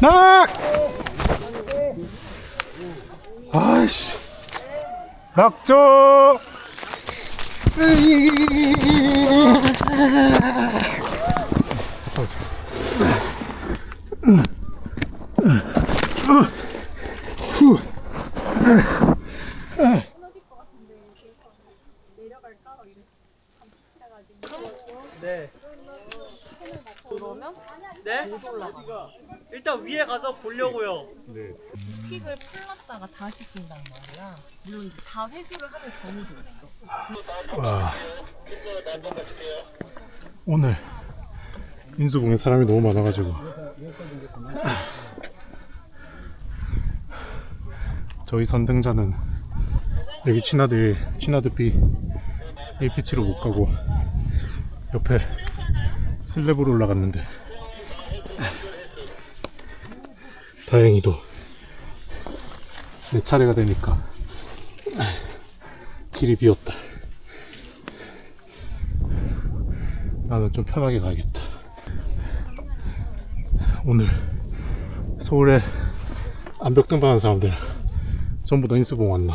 낙! 아이씨. 낙조! 네. 네? 일단 위에 가서 보려고요. 킥을 풀렀다가 다시 뛴단 말이야. 물론 이제 다 회수를 하는 경우도 있어. 와. 오늘 인수봉에 사람이 너무 많아가지고 저희 선등자는 여기 취나들 취나드 B 1피치로 못 가고 옆에 슬랩으로 올라갔는데 다행히도 내 차례가 되니까 길이 비었다. 나는 좀 편하게 가야겠다. 오늘 서울에 암벽 등반 하는 사람들 전부 다 인수봉 왔나.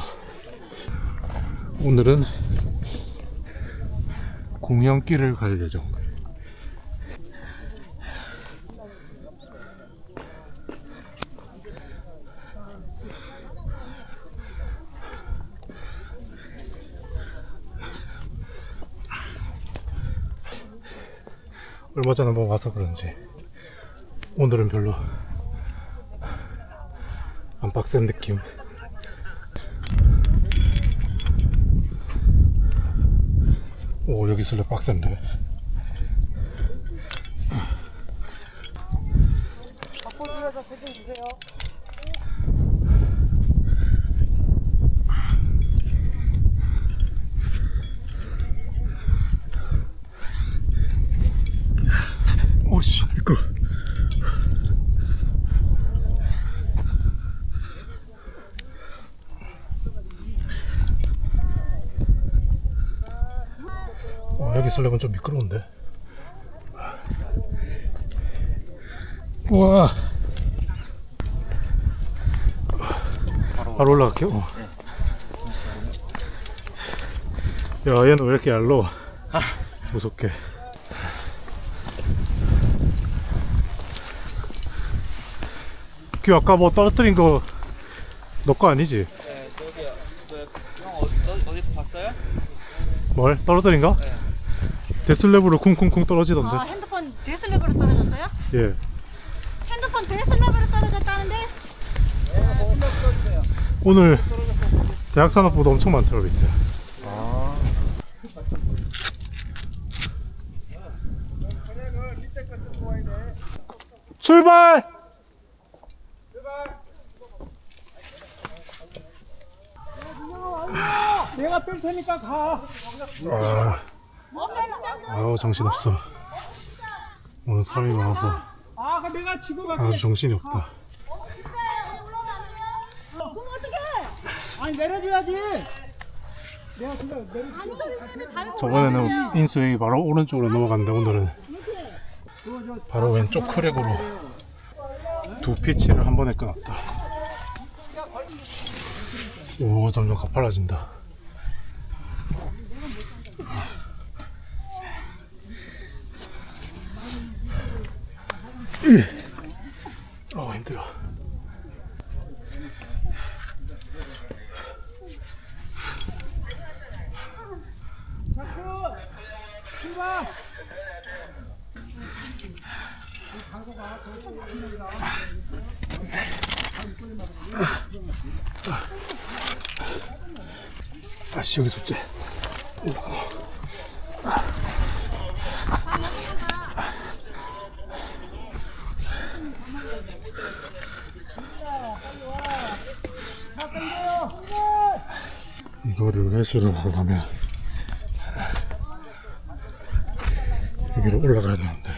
오늘은 공연길을 갈 예정. 전에 한번 와서 그런지 오늘은 별로 안 빡센 느낌. 오 여기 슬랩 빡센데. 오씨 이거. 슬랩은 좀 미끄러운데. 우와. 바로 올라갈게요. 어. 야, 얘는 왜 이렇게 얇로? 무섭게. 그 아까 뭐 떨어뜨린 거 너 거 아니지? 네, 저기요. 형 어디, 어디 봤어요? 뭘 떨어뜨린 거? 데슬랩으로 쿵쿵쿵 떨어지던데. 아 핸드폰 데스랩으로 떨어졌어요? 예. 핸드폰 데스랩으로 떨어졌다는데? 오늘 대학 산업보다 엄청 많더라 밑에. 출발! 내가 뺄 테니까 가. 아, 아우 정신 없어. 오늘 사람이 많아서 아, 내가 갈게. 아주 정신이 없다. 그럼 어떡해? 아니 내려줘야지. 내가 그냥 내려. 저번에는 인수행이 바로 오른쪽으로 넘어갔는데 오늘은 바로 왼쪽 크랙으로 두 피치를 한 번에 끊었다. 오 점점 가팔라진다. 어 힘들어. 아씨 여기 숙제. 이거를 회수를 하려면 여기로 올라가야 되는데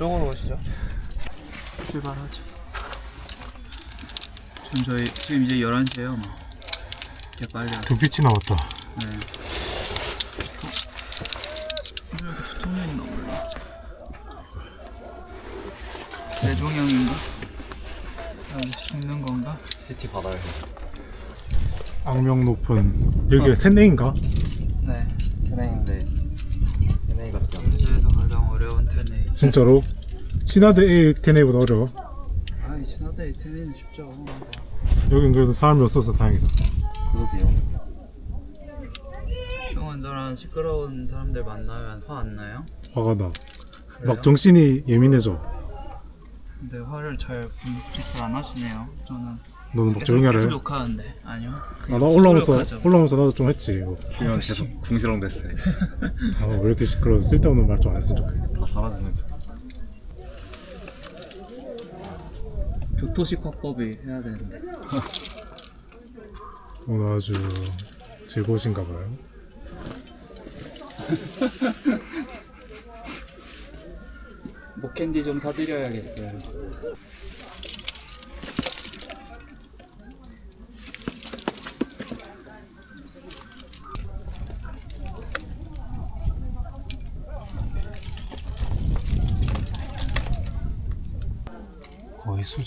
이쪽으로 오시죠. 출발하죠. 지금 저희, 지금 이제 11시에요, 뭐. 이렇게 빨리 왔어. 두 피치 남았다. 네. 왜 이렇게 두통이 있나 몰라. 대종형인가? 여기 죽는 건가? 시티 바다에 악명 높은 여기가 텐네인가? 진짜로? 친화대 A 텐네보다 어려워. 아이, 신화대 테네는 쉽죠. 여긴 그래도 사람이 없어서 다행이다. 그러게요 형은 저랑 시끄러운 사람들 만나면 화 안 나요? 화가 나. 그래요? 막 정신이 예민해져. 근데 화를 잘 분출 안 하시네요. 저는 너는 막 조용히 하래. 계속 욕하는데 아니요. 아, 나 올라오면서 노력하죠. 올라오면서 나도 좀 했지. 이거. 그냥 계속 궁시렁 됐어요 아, 왜 이렇게 시끄러워? 쓸데없는 말 좀 안 했으면 좋겠네. 다 사라지는 줄 교토식 화법이 해야 되는데. 오늘 아주 즐거우신가 봐요. 목캔디 좀 사드려야겠어요.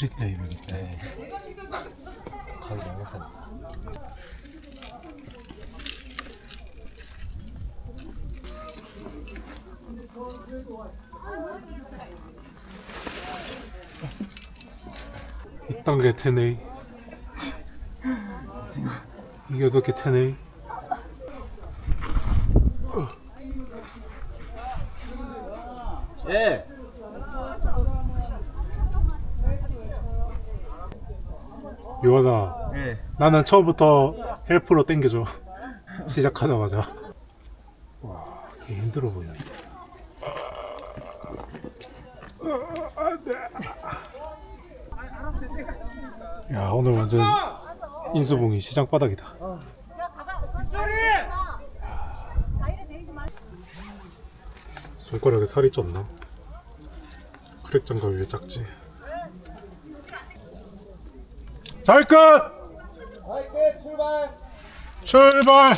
거의 수직 레이블인데. 네. 가위 너무 센 이딴 게 테네. 이게 어떻게 테네? 예! 요하나, 예 나는 처음부터 헬프로 땡겨줘. 시작하자마자. 와, 이게 힘들어 보이네. 야, 오늘 완전 인수봉이 시장 바닥이다. 손가락에 살이 쪘나? 크랙 장갑 왜 작지? 잘 끝! 출발!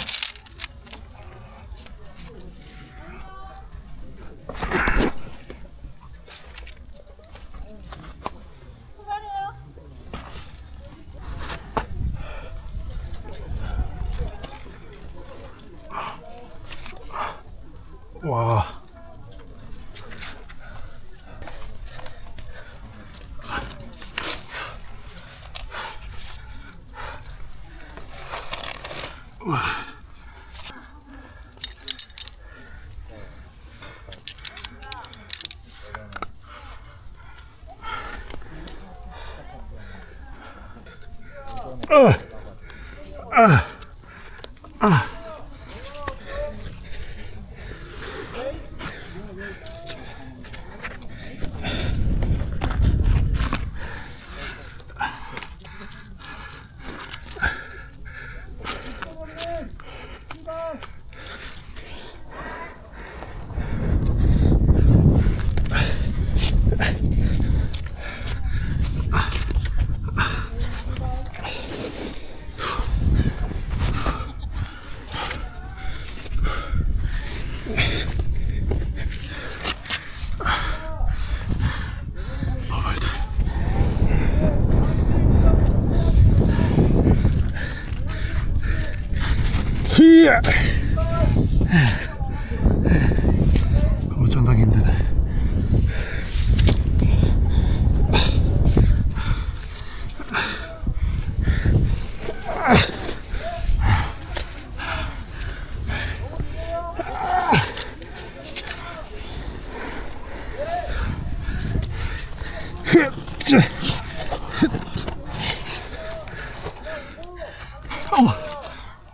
와.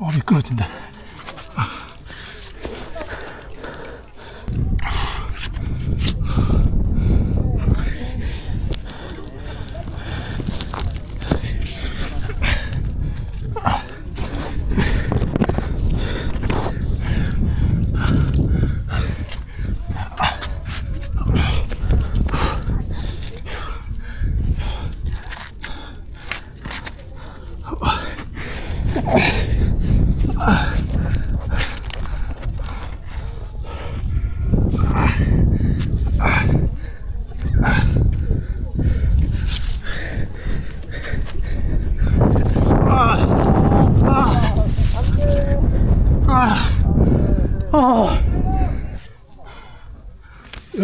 어, 미끄러진다. 아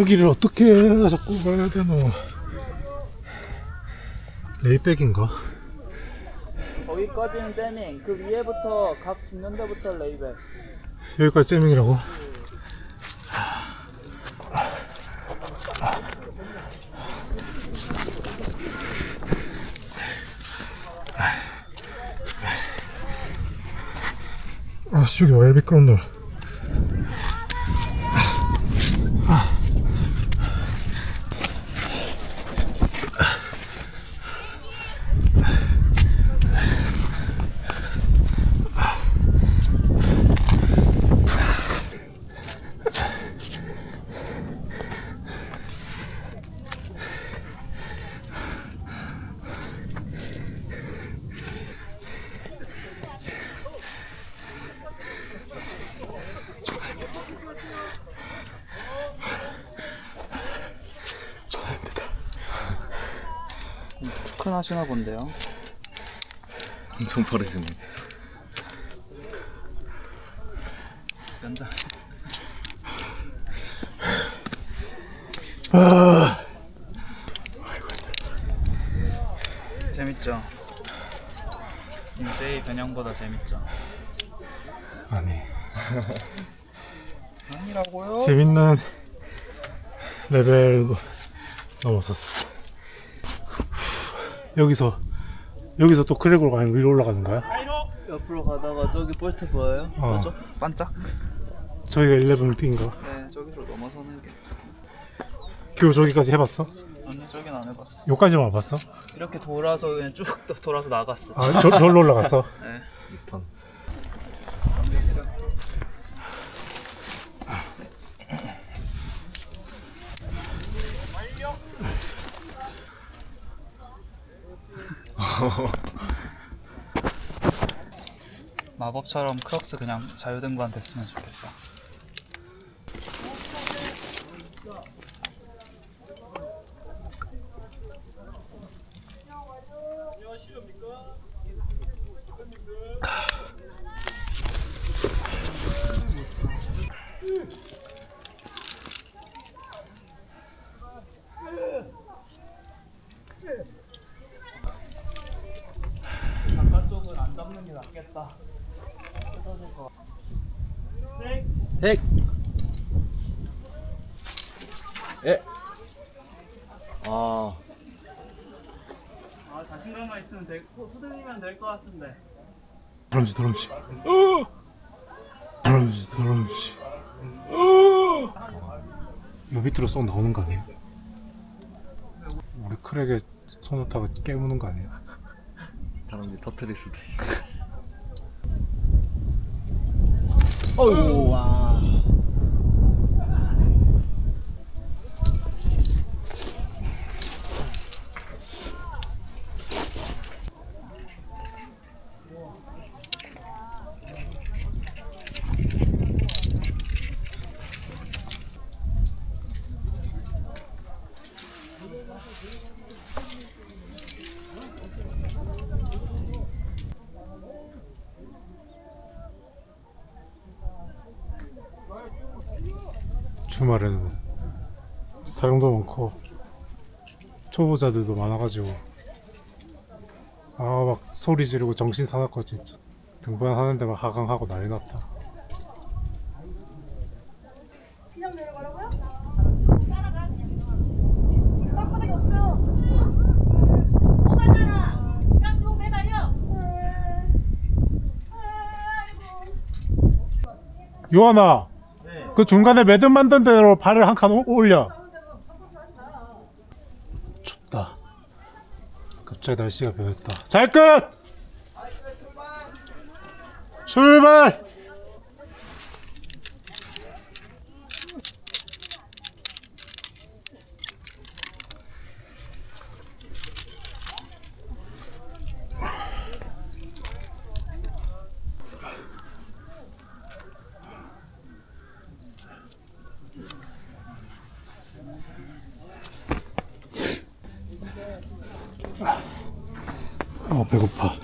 여기를 어떻게 자꾸 가야 되노 레이백인가? 거기까지는 잼밍. 그 위에부터 각 붙는 데부터 레이백. 여기까지 잼밍이라고? 아, 저기 왜 미끄럽노? 큰 하시나 본데요. 엄청 빠르시네 진짜. 연장. 재밌죠. 인세이 변형보다 재밌죠. 아니 아니라고요? 재밌는 레벨도 넘었었어 여기서 여기서 또 크랙으로 가는 위로 올라가는 거야? 옆으로 가다가 저기 볼트 보여요? 어. 뭐죠? 반짝. 저기가 11P인가? 네, 저기로 넘어서는 게. 교우 저기까지 해봤어? 아니, 저긴 안 해봤어. 여기까지만 와봤어? 이렇게 돌아서 그냥 쭉 도- 돌아서 나갔어. 아 저, 저기로 올라갔어? 네. 2턴. 마법처럼 크록스 그냥 자유등반 됐으면 좋겠다. 바깥쪽은 안 잡는 게 낫겠다. 뜯어질 것 같아. 핵. 예. 아 아 자신감만 있으면 될, 후들리면 될 것 같은데. 드럼지 드럼지 드럼지 드럼지 요 밑으로 쏙 나오는 거 아니에요? 우리 크랙에 손을 타고 깨무는 거 아니에요? 다른지 터트릴 수도. 있고. 어이구 와. 주말에는 사용도 많고 초보자들도 많아가지고 아 막 소리 지르고 정신 사납고 진짜 등반하는데 막 하강하고 난리 났다. 그냥 내려가라고요? 따라가 그냥 땅바닥이 없어요 오가잖아 그냥 쭉 매달려. 아이고. 요하나 그 중간에 매듭 만든 대로 발을 한 칸 올려 춥다 갑자기 날씨가 변했다 잘 끝! 출발! 어 배고파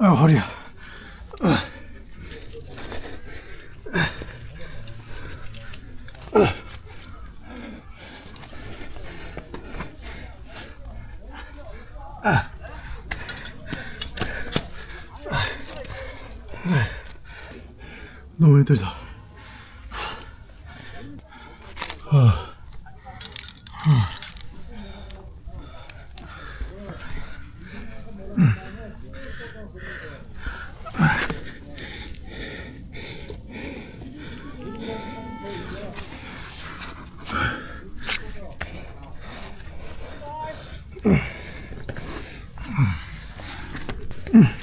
아 허리야. 너무 힘들다. Mm.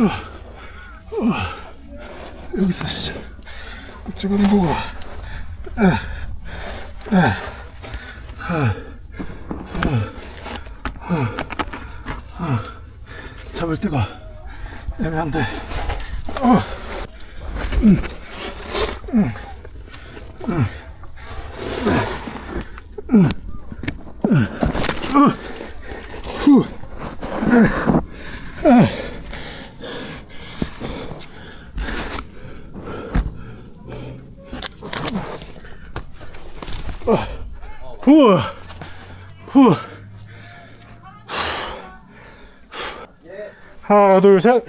여기서 어, 여기서 찍어낸 거고 잡을 때가 애매한데 하나, 둘, 셋.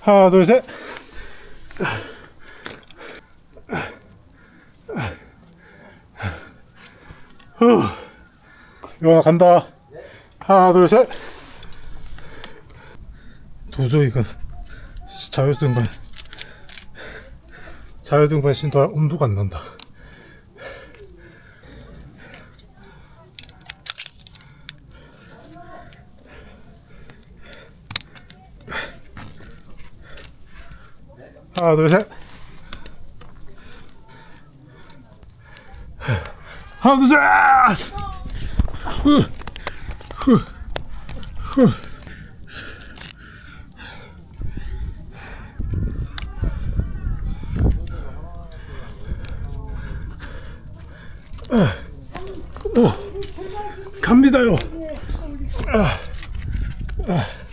하나, 둘, 셋. 후. 요나 간다. 하나, 둘, 셋. 도저히 가 자유등반 자유등반 신도할 엄두가 안 난다. 하나, 둘, 셋. 하나, 둘, 셋. 후, 후, 후. 갑니다요. 아, 아. 아.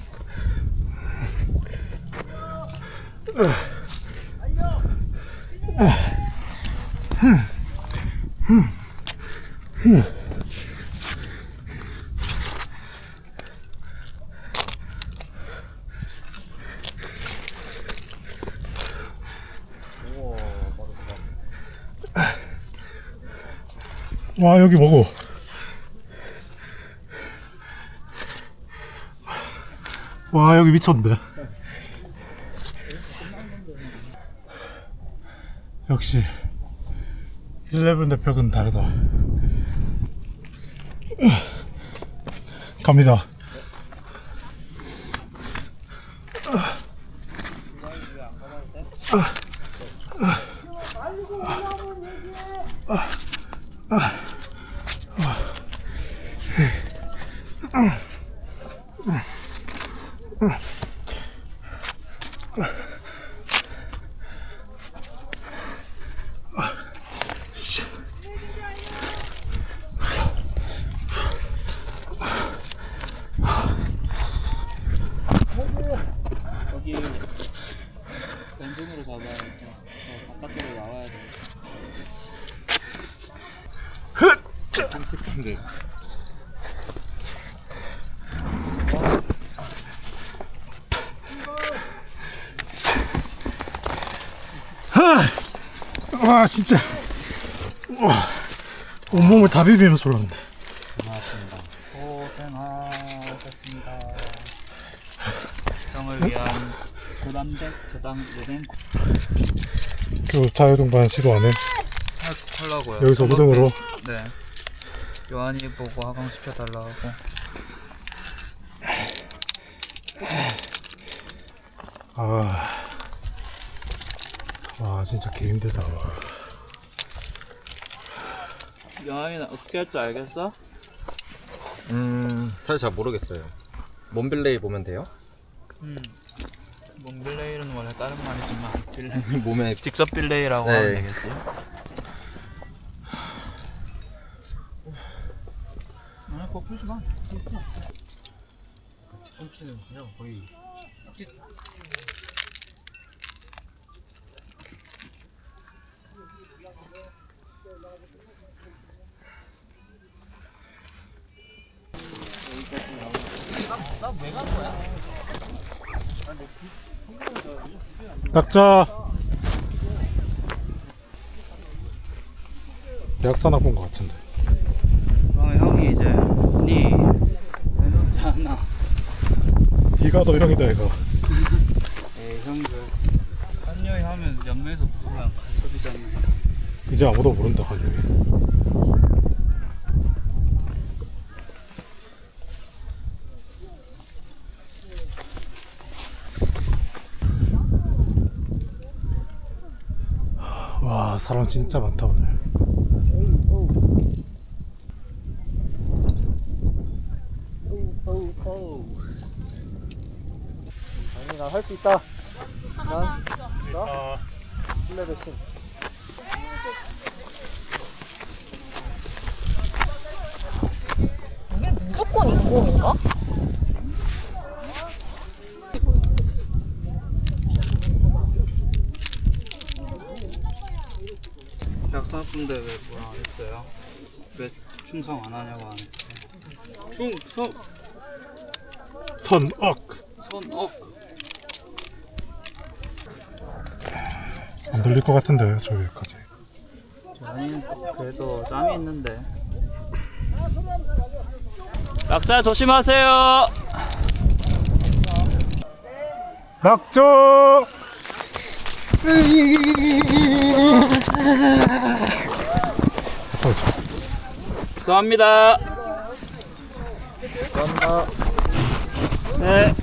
흠. 흠. 흠. 와 여기 뭐고? 와 여기 미쳤는데 역시 11 대표는 다르다. 갑니다. 와 진짜 와 온몸을 다 비비면서 올랐네 고맙습니다. 고생하셨습니다. 형을 위한 고담백 저당 예된 그 자유동반 시도 안해 하려고요. 여기서 우등으로 네. 요한이 보고 하강 시켜달라고. 아, 와 진짜 개 힘들다 요한이는 어떻게 할 줄 알겠어? 음 사실 잘 모르겠어요. 몬빌레이 보면 돼요? 음. 몽빌레이는 원래 다른 말이지만 빌레이. 몸에 직접 빌레이라고 네. 하면 되겠지. 아, 그거 풀지 마. 훔치는 그냥 거의 낙자. 대학사 나본 것 같은데. 그럼 형이 이제 니 내놓지 않나? 네가 더 형이다 얘가. 에이 형들. 한여이 하면 연매에서 부르면 간첩이잖아. 이제 아무도 모른다 하지 진짜 많다 오늘 아니 나 할 수 있다. 아, 플레드 신. 이게 무조건 인공인가? 약사분들 왜 뭐라 안 했어요? 왜 충성 안 하냐고 안 했어요? 충성 선억 선억 안 들릴 것 같은데 저기까지 아니 그래도 짬이 있는데 낙자 조심하세요 낙조. 죄송합니다. 네.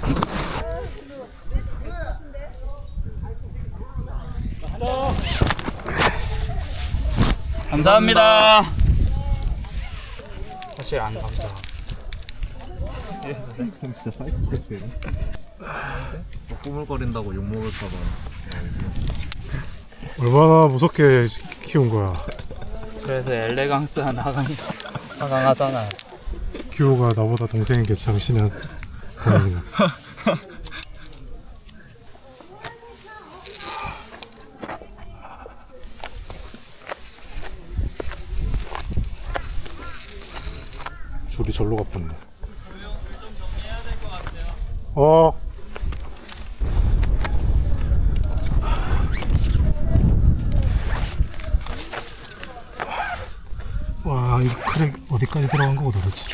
감사합니다. 사실 안 감사 진짜 사이코패스예요. 뭐 꾸물거린다고 욕 먹을까봐 얼마나 무섭게 키운 거야. 그래서 엘레강스한 하강 하강하잖아. 규호가 나보다 동생인 게 참 신한 줄이 절로 가봤네 어 와, 이 크랙 어디까지 들어간 거고 도대체?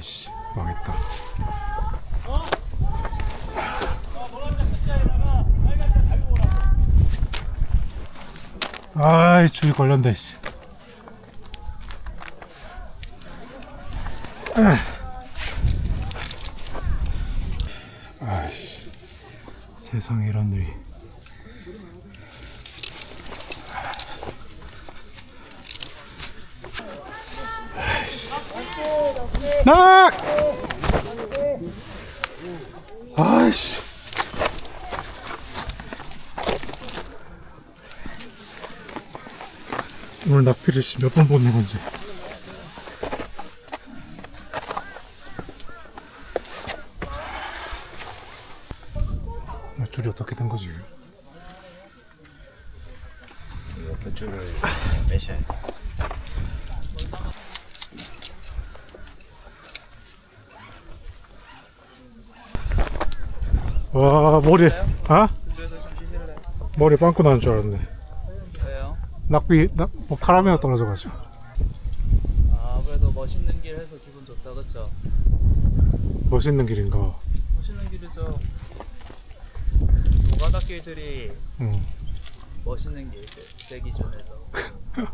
아이씨, 망했다. 아이, 줄 걸렸네, 씨. 아이씨, 세상에 이런 일이. 아이씨. 낙! 아이씨. 오늘 낙피를 몇 번 보는 건지. 아, 줄이 어떻게 된 거지? 이거 뱃줄을 매셔야 돼. 와 머리 아? 머리 빵꾸 나는 줄 알았네. 왜요? 낙비 낙 뭐, 카라멜가 떨어져가지고. 아 그래도 멋있는 길 해서 기분 좋다 그쵸? 멋있는 길인가. 멋있는 길이죠 길들이 응. 멋있는 길들 제 기준에서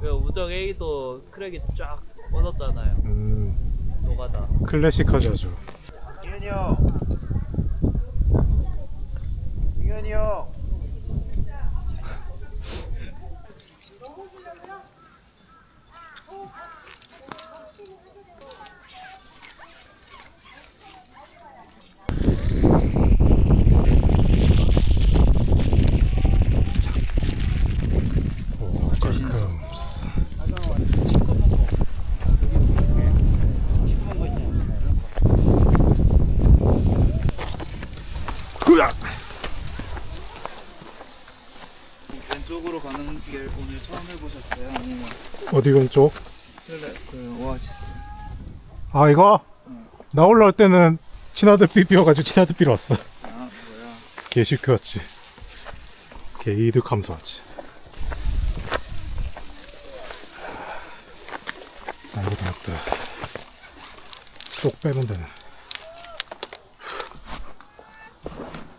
그 우정 A도 크랙이 쫙 뻗었잖아요 음 노가다 클래식하지 아주. 승현이 형. 승현이 형. 오 깔끔. 으악! 왼쪽으로 가는 길 오늘 처음 해보셨어요? 아니면 어디 왼쪽? 슬랩 그 오아시스 아 이거 나 올라올 때는 친화대비 비워가지고 친화대비로 왔어. 아 뭐야 개시크 왔지. 개이득 감소 왔지. 아 이거 다 왔다. 쏙 빼면 되네.